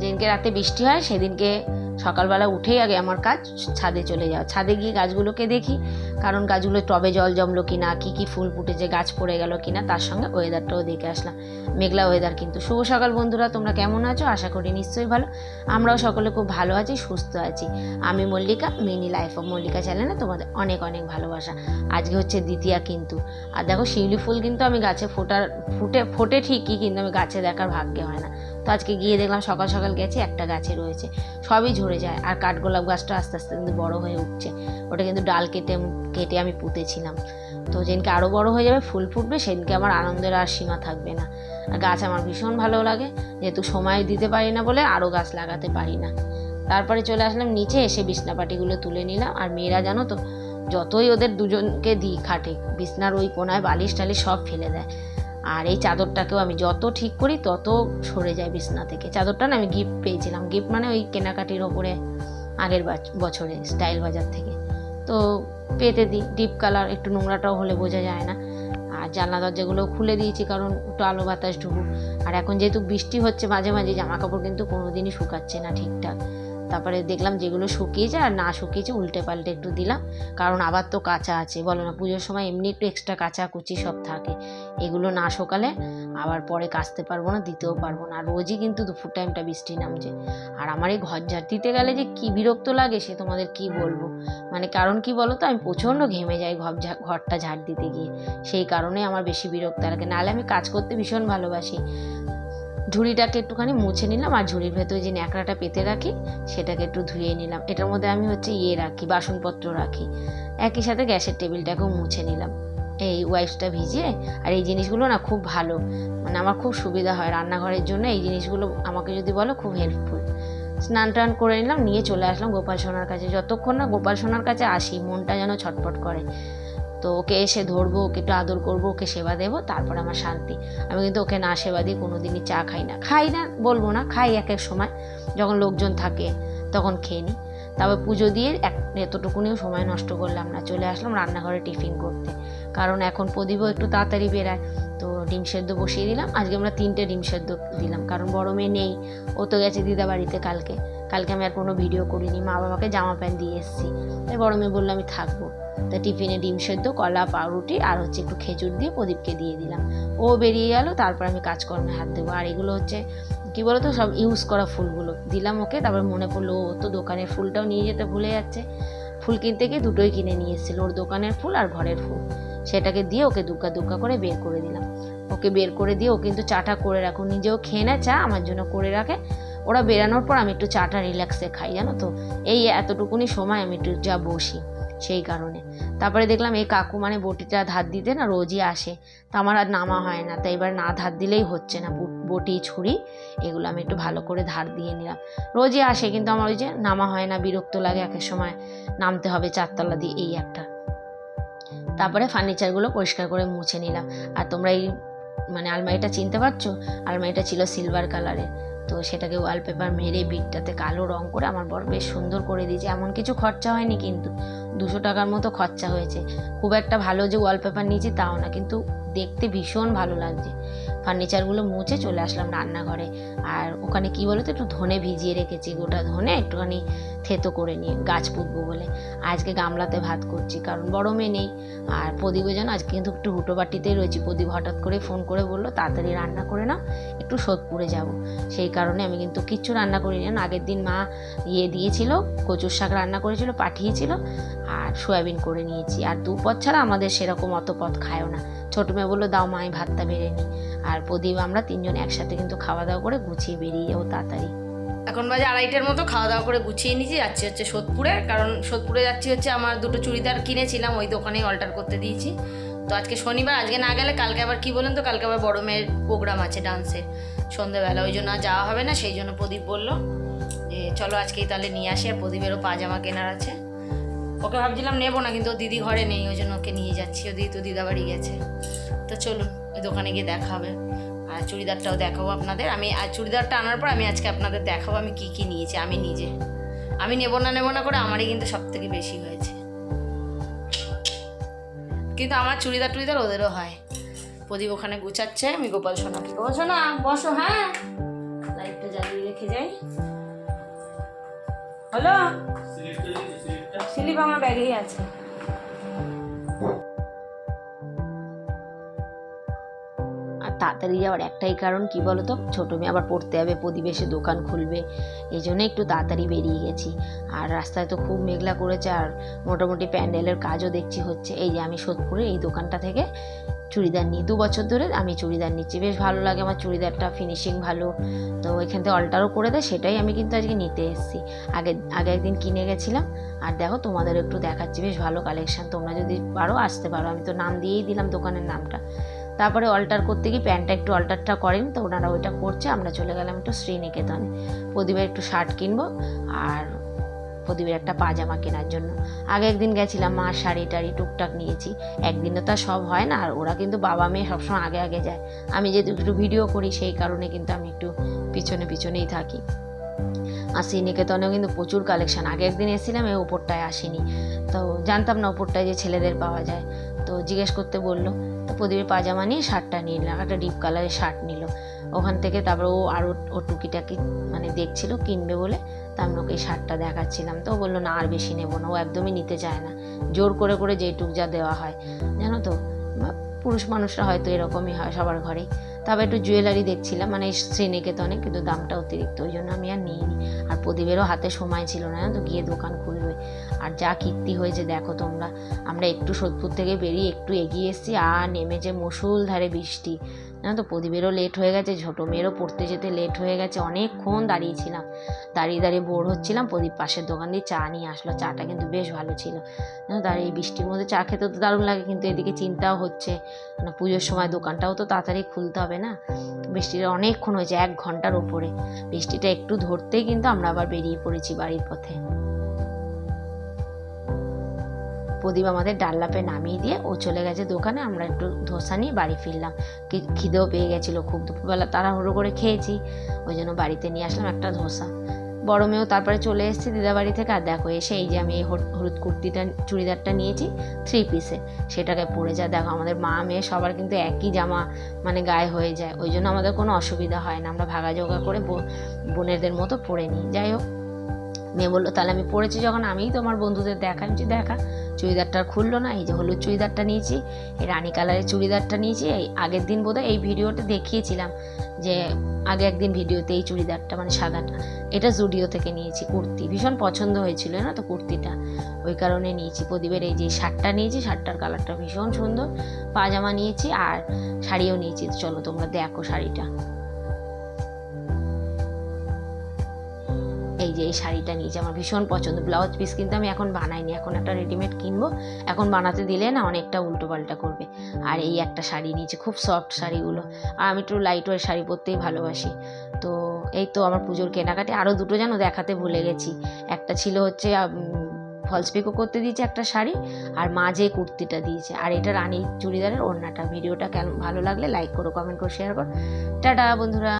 যেদিনকে রাতে বৃষ্টি হয় সেদিনকে সকালবেলা উঠেই আগে আমার কাজ ছাদে চলে যাওয়া ছাদে গিয়ে গাছগুলোকে দেখি, কারণ গাছগুলো টবে জল জমলো কি না কী কী ফুল ফুটেছে, গাছ পড়ে গেল কি না তার সঙ্গে ওয়েদারটাও দেখে আসলাম। মেঘলা ওয়েদার কিন্তু। শুভ সকাল বন্ধুরা, তোমরা কেমন আছো? আশা করি নিশ্চয়ই ভালো। আমরাও সকলে খুব ভালো আছি, সুস্থ আছি। আমি Mallika mini life of Mallika চ্যানেলে তোমাদের অনেক অনেক ভালোবাসা। আজকে হচ্ছে দ্বিতীয়া কিন্তু। আর দেখো, শিউলি ফুল কিন্তু আমি গাছে ফোটার, ফুটে, ফোটে ঠিকই, কিন্তু আমি গাছে দেখার ভাগ্যে হয় না। তো আজকে গিয়ে দেখলাম সকাল সকাল গেছে, একটা গাছে রয়েছে, সবই ঝরে যায় আর কাঠগোলাপ গাছটা আস্তে আস্তে কিন্তু বড় হয়ে উঠছে। ওটা কিন্তু ডাল কেটে কেটে আমি পুঁতেছিলাম। তো যেদিনকে আরও বড় হয়ে যাবে, ফুল ফুটবে, সেদিনকে আমার আনন্দের আর সীমা থাকবে না। আর গাছ আমার ভীষণ ভালো লাগে, যেহেতু সময় দিতে পারি না বলে আরও গাছ লাগাতে পারি না। তারপরে চলে আসলাম, নিচে এসে বিছনাপাটিগুলো তুলে নিলাম। আর মেয়েরা জানো তো, যতই ওদের দুজনকে দিই খাটে, বিছনার ওই কোনায় বালিশ টালিশ সব ফেলে দেয়। আর এই চাদরটাকেও আমি যত ঠিক করি, তত সরে যায় বিছনা থেকে। চাদরটা না আমি গিফট পেয়েছিলাম। গিফট মানে ওই কেনাকাটির ওপরে আগের বছরে স্টাইল বাজার থেকে। তো পেতে দিই। ডিপ কালার একটু নোংরাটাও হলে বোঝা যায় না। আর জানলা দরজাগুলো খুলে দিয়েছি কারণ একটু আলো বাতাস ঢুকুক। আর এখন যেহেতু বৃষ্টি হচ্ছে, মাঝে মাঝে জামা কাপড় কিন্তু কোনোদিনই শুকাচ্ছে না ঠিকঠাক। তারপরে দেখলাম যেগুলো শুকিয়েছে আর না শুকিয়েছে উল্টে পাল্টে একটু দিলাম। কারণ আবার তো কাঁচা আছে, বলো না, পুজোর সময় এমনি একটু এক্সট্রা কাঁচা কুচি সব থাকে। এগুলো না শোকালে আবার পরে কাচতে পারব না, দিতেও পারব না। রোজই কিন্তু দুপুর টাইমটা বৃষ্টি নামছে। আর আমার এই ঘর ঝাড় দিতে গেলে যে কি বিরক্ত লাগে সে তোমাদের কি বলব? মানে কারণ কি বলো তো, আমি প্রচণ্ড ঘেমে যাই ঘর ঘরটা ঝাড় দিতে গিয়ে। সেই কারণে আমার বেশি বিরক্ত লাগে। নাহলে আমি কাজ করতে ভীষণ ভালোবাসি। ঝুড়িটাকে একটুখানি মুছে নিলাম আর ঝুড়ির ভেতরে যে ন্যাকড়াটা পেতে রাখি, সেটাকে একটু ধুয়ে নিলাম। এটার মধ্যে আমি হচ্ছে ইয়ে রাখি, বাসনপত্র রাখি। একই সাথে গ্যাসের টেবিলটাকেও মুছে নিলাম। এই ওয়াইপসটা ভিজিয়ে আর এই জিনিসগুলো না খুব ভালো। মানে আমার খুব সুবিধা হয় রান্নাঘরের জন্য, এই জিনিসগুলো আমাকে যদি বলো খুব হেল্পফুল স্নান টান করে নিলাম, নিয়ে চলে আসলাম গোপাল সোনার কাছে। যতক্ষণ না গোপাল সোনার কাছে আসি, মনটা যেন ছটফট করে। তো ওকে এসে ধরবো, ওকে একটু আদর করব, ওকে সেবা দেবো, তারপর আমার শান্তি। আমি কিন্তু ওকে না সেবা দিই কোনো দিনই চা খাই না। খাই না, বলব না, খাই এক এক সময়। যখন লোকজন থাকে, তখন খেয়ে নিই। তারপর পুজো দিয়ে এক এতটুকুনিও সময় নষ্ট করলাম না। চলে আসলাম রান্নাঘরে টিফিন করতে। কারণ এখন প্রদীপও একটু তাড়াতাড়ি বেরায়। তো ডিম সেদ্ধ বসিয়ে দিলাম। আজকে আমরা তিনটে ডিম সেদ্ধ দিলাম। কারণ বড় মেয়ে নেই। ও তো গেছে দিদা বাড়িতে কালকে। কালকে আমি আর কোনো ভিডিও করিনি। মা বাবাকে জামা প্যান্ট দিয়ে এসেছি। তাই বড় মেয়ে বলল, আমি থাকব। তা টিফিনে ডিম সেদ্ধ, কলা, পাউরুটি আর হচ্ছে একটু খেজুর দিয়ে প্রদীপকে দিয়ে দিলাম। ও বেরিয়ে গেল, তারপর আমি কাজকর্মে হাত দেবো। আর এগুলো হচ্ছে, কি বলতো, সব ইউজ করা ফুলগুলো। দিলাম ওকে, তারপর মনে পড়ল, ও তো দোকানের ফুলটাও নিয়ে যেতে ভুলে যাচ্ছে। ফুল কিনতে গিয়ে দুটোই কিনে নিয়ে এসেছিল, ওর দোকানের ফুল আর ঘরের ফুল। সেটাকে দিয়ে ওকে দুগ্গা দুগ্গা করে বের করে দিলাম। ওকে বের করে দিয়ে ও কিন্তু চাটা করে রাখো। নিজেও খেয়ে না চা, আমার জন্য করে রাখে। ওরা বেরানোর পর আমি একটু চাটা রিল্যাক্সে খাই, জানো তো? এই এতটুকুনি সময় আমি একটু যা বসি, সেই কারণে। তারপরে দেখলাম এই কাকু মানে বটিটা ধার দিতে না রোজই আসে। তা আমার আর নামা হয় না তাই এবার না ধার দিলেই হচ্ছে না বটি, ছুরি, এগুলো আমি একটু ভালো করে ধার দিয়ে নিলাম। রোজই আসে, কিন্তু আমার ওই যে নামা হয় না, বিরক্ত লাগে এক এক সময়। নামতে হবে চারতলা দিয়ে এই একটা। তারপরে ফার্নিচারগুলো পরিষ্কার করে মুছে নিলাম। আর তোমরা এই মানে আলমারিটা চিনতে পারছ? আলমারিটা ছিল সিলভার কালারের তো সেটাকে ওয়ালপেপার মেরে বিটটাতে কালো রং করে আমার বর বেশ সুন্দর করে দিয়েছে। এমন কিছু খরচা হয়নি কিন্তু। দুশো টাকার মতো খরচা হয়েছে। খুব একটা ভালো যে ওয়ালপেপার নিয়েছি তাও না, কিন্তু দেখতে ভীষণ ভালো লাগছে। ফার্নিচারগুলো মুছে চলে আসলাম রান্নাঘরে। আর ওখানে কি বলো তো একটু ধনে ভিজিয়ে রেখেছি, গোটা ধনে একটুখানি থেতো করে নিয়ে, গাছ পুঁতবো বলে। আজকে গামলাতে ভাত করছি, কারণ বড় মেয়ে নেই। আর প্রদীপও যেন আজকে কিন্তু একটু হুটোবাটিতেই রয়েছি। প্রদীপ হঠাৎ করে ফোন করে বলল, তাড়াতাড়ি রান্না করে নাও, একটু সোদপুরে যাব। সেই কারণে আমি কিন্তু কিচ্ছু রান্না করিনি। না আগের দিন মা ইয়ে দিয়েছিল, কচুর শাক রান্না করেছিল, পাঠিয়েছিল। আর সয়াবিন করে নিয়েছি। আর দু পথ ছাড়া আমাদের সেরকম অত পথ খায়ও না। ছোটো মেয়ে বলল, দাও মা, আমি ভাতটা বেড়ে নিই। আর প্রদীপ, আমরা তিনজন একসাথে কিন্তু খাওয়া দাওয়া করে গুছিয়ে বেরিয়ে যাব তাড়াতাড়ি। এখন বাজে আড়াইটার মতো খাওয়া দাওয়া করে গুছিয়ে নিয়েছি। যাচ্ছি হচ্ছে সোদপুরে, কারণ সোদপুরে যাচ্ছি হচ্ছে আমার দুটো চুড়িদার কিনেছিলাম, ওই দোকানেই অল্টার করতে দিয়েছি। তো আজকে শনিবার, আজকে না গেলে কালকে আবার কি বলেন তো, কালকে আবার বড় মেয়ের প্রোগ্রাম আছে ডান্সের সন্ধেবেলা। ওই জন্য যাওয়া হবে না, সেই জন্য প্রদীপ বলল যে, চলো আজকেই তাহলে নিয়ে আসি। আর প্রদীপেরও পাজামা কেনার আছে। ওকে ভাবছিলাম নেব না, কিন্তু দিদি ঘরে নেই, ওই জন্য ওকে নিয়ে যাচ্ছি। ও দিদি তো দিদা বাড়ি গেছে। তো চলুন, ওই দোকানে গিয়ে দেখা হবে। আর চুড়িদারটাও দেখাবো আপনাদের। আমি আর চুড়িদারটা আনার পর আমি আজকে আপনাদের দেখাবো আমি কি কি নিয়েছি, আমি নিজে। আমি নেব না নেব না করে আমারই কিন্তু সব থেকে বেশি হয়েছে। কিন্তু আমার চুড়িদার টুড়িদার ওদেরও হয়। প্রদীপ ওখানে গুছাচ্ছে, আমি গোপাল সোনাকে সোনা, বসো হ্যাঁ। লাইটটা জ্বালিয়ে রেখে যাই। হলো? স্লিপ আমার ব্যাগেই আছে। আর তাড়াতাড়ি যাওয়ার একটাই কারণ কি বলতো? ছোটো মেয়ে আবার পড়তে যাবে প্রতিবেশে দোকান খুলবে। এই জন্য একটু তাড়াতাড়ি বেরিয়ে গেছি। আর রাস্তায় তো খুব মেঘলা করেছে, আর মোটামুটি প্যান্ডেলের কাজও দেখছি হচ্ছে। এই যে আমি সোদপুরে এই দোকানটা থেকে চুড়িদার নিই। দু বছর ধরে আমি চুড়িদার নিচ্ছি। বেশ ভালো লাগে আমার চুড়িদারটা ফিনিশিং ভালো। তো এখান থেকে অল্টারও করে দেয়, সেটাই আমি কিন্তু আজকে নিতে এসেছি। আগে আগে একদিন কিনে গেছিলাম। আর দেখো তোমাদের একটু দেখাচ্ছি, বেশ ভালো কালেকশান তোমরা যদি পারো, আসতে পারো। আমি তো নাম দিয়েই দিলাম দোকানের নামটা। তারপরে অল্টার করতে গিয়ে প্যান্টটা একটু অল্টারটা করেন, তো ওনারা ওইটা করছে। আমরা চলে গেলাম একটু শ্রীনিকেতনে। প্রদীপের একটু শার্ট কিনবো। আর প্রদীপের একটা পাজামা কেনার জন্য। আগে একদিন গেছিলাম মা শাড়ি টাড়ি, টুকটাক নিয়েছি। একদিনে তো সব হয় না, আর ওরা কিন্তু বাবা মেয়ে সবসময় আগে আগে যায়। আমি যেহেতু একটু ভিডিও করি, সেই কারণে কিন্তু আমি একটু পিছনে পিছনেই থাকি। আর শ্রীনিকেতনেও কিন্তু প্রচুর কালেকশন আগে একদিন এসেছিলাম এই ওপরটায় আসিনি। তো জানতাম না ওপরটায় যে ছেলেদের পাওয়া যায়। তো জিজ্ঞেস করতে বলল, তো প্রদীপের পাজামা নিয়ে, শার্টটা নিয়ে নিলাম। একটা ডিপ কালারের শার্ট নিল। ওখান থেকে তারপর ও আরও ও টুকিটাকি মানে দেখছিল, কিনবে বলে। তা আমি ওকে শার্টটা দেখাচ্ছিলাম। তো ও বলল, না, আর বেশি নেব না। ও একদমই নিতে চায় না। জোর করে করে যেটুক যা দেওয়া হয়। জানো তো পুরুষ মানুষরা হয়তো এরকমই হয় সবার ঘরেই। তবে একটু জুয়েলারি দেখছিলাম মানে শ্রীনিকেতনে কিন্তু দামটা অতিরিক্ত। ওই জন্য আমি আর নিইনি। আর প্রদীপেরও হাতে সময় ছিল না তো, গিয়ে দোকান খুলবে। আর যা কীর্তি হয়েছে, দেখো তোমরা। আমরা একটু সোদপুর থেকে বেরিয়ে একটু এগিয়ে এসেছি, আর নেমেছে মুসুলধারে বৃষ্টি। জানো তো প্রদীপেরও লেট হয়ে গেছে, ছোটো মেয়েরও পড়তে যেতে লেট হয়ে গেছে, অনেকক্ষণ দাঁড়িয়েছিলাম। দাঁড়িয়ে দাঁড়িয়ে বোর হচ্ছিলাম, প্রদীপ পাশের দোকান দিয়ে চা নিয়ে আসলো, চাটা কিন্তু বেশ ভালো ছিল। জানো এই বৃষ্টির মধ্যে চা খেতে তো দারুণ লাগে, কিন্তু এদিকে চিন্তাও হচ্ছে। না, পুজোর সময় দোকানটাও তো তাড়াতাড়ি খুলতে হবে না? বৃষ্টিটা অনেকক্ষণ হয়েছে, এক ঘণ্টার ওপরে বৃষ্টিটা একটু ধরতেই কিন্তু আমরা আবার বেরিয়ে পড়েছি বাড়ির পথে। প্রদীপ আমাদের ডাল্লাপে নামিয়ে দিয়ে ও চলে গেছে দোকানে। আমরা একটু ধোসা নিয়ে বাড়ি ফিরলাম। খিদেও পেয়ে গেছিল। খুব দুপুরবেলা তাড়াহুড়ো করে খেয়েছি। ওই জন্য বাড়িতে নিয়ে আসলাম একটা ধোসা। বড় মেয়েও তারপরে চলে এসেছি দিদা বাড়ি থেকে। আর দেখো, এসে এই যে আমি এই হলুদ- কুর্তিটা, চুড়িদারটা নিয়েছি থ্রি পিসে সেটাকে পরে যা দেখো, আমাদের মা মেয়ে সবার কিন্তু একই জামা মানে গায়ে হয়ে যায়। ওই জন্য আমাদের কোনো অসুবিধা হয় না। আমরা ভাগাযোগা করে বোনেদের মতো পরে নিই। যাই হোক, মেয়ে বলল, তাহলে আমি পড়েছি যখন আমিই তোমার বন্ধুদের দেখা আমি দেখা। চুড়িদারটা খুললো না, এই যে হলুদ চুড়িদারটা নিয়েছি, এই রানী কালারের চুড়িদারটা নিয়েছি, এই আগের দিন বোধহয় এই ভিডিওটা দেখিয়েছিলাম যে আগে একদিন ভিডিওতে এই চুড়িদারটা মানে সাদাটা, এটা জুডিও থেকে নিয়েছি, কুর্তি, ভীষণ পছন্দ হয়েছিল না তো কুর্তিটা, ওই কারণে নিয়েছি, প্রদীপের এই যে শার্টটা নিয়েছি, শার্টটার কালারটা ভীষণ সুন্দর, পাজামা নিয়েছি আর শাড়িও নিয়েছি চলো তোমরা দেখো শাড়িটা। যে এই শাড়িটা নিয়েছি, আমার ভীষণ পছন্দ। ব্লাউজ পিস কিন্তু আমি এখন বানাইনি, এখন একটা রেডিমেড কিনবো। এখন বানাতে দিলে না অনেকটা উল্টো পাল্টা করবে। আর এই একটা শাড়ি নিয়েছি, খুব সফট শাড়িগুলো। আর আমি একটু লাইট ওয়ের শাড়ি পরতেই ভালোবাসি। তো এই তো আমার পুজোর কেনাকাটি। আরও দুটো যেন দেখাতে ভুলে গেছি। একটা ছিল হচ্ছে ফলস পিকো করতে দিয়েছে একটা শাড়ি, আর মাঝে কুর্তিটা দিয়েছে। আর এটা রানী চুড়িদারের ওড়নাটা। ভিডিওটা কেন ভালো লাগলে লাইক করো কমেন্ট করো শেয়ার করো। টাটা বন্ধুরা।